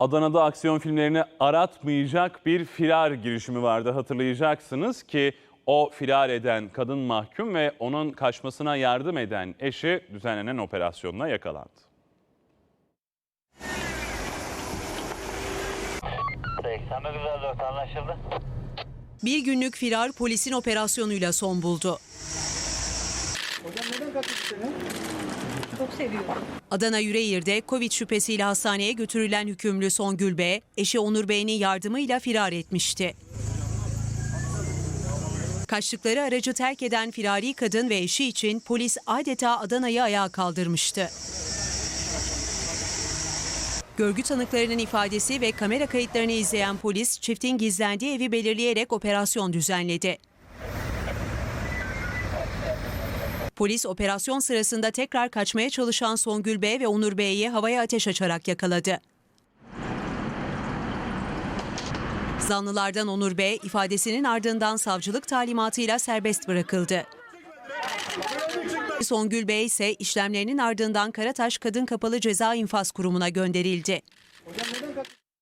Adana'da aksiyon filmlerini aratmayacak bir firar girişimi vardı hatırlayacaksınız ki o firar eden kadın mahkum ve onun kaçmasına yardım eden eşi düzenlenen operasyonla yakalandı. Bir günlük firar polisin operasyonuyla son buldu. Çok seviyorum. Adana Yüreğir'de Covid şüphesiyle hastaneye götürülen hükümlü Songül B, eşi Onur Bey'in yardımıyla firar etmişti. Kaçtıkları aracı terk eden firari kadın ve eşi için polis adeta Adana'yı ayağa kaldırmıştı. Görgü tanıklarının ifadesi ve kamera kayıtlarını izleyen polis çiftin gizlendiği evi belirleyerek operasyon düzenledi. Polis operasyon sırasında tekrar kaçmaya çalışan Songül Bey ve Onur Bey'i havaya ateş açarak yakaladı. Zanlılardan Onur Bey ifadesinin ardından savcılık talimatıyla serbest bırakıldı. Songül Bey ise işlemlerinin ardından Karataş Kadın Kapalı Ceza İnfaz Kurumu'na gönderildi.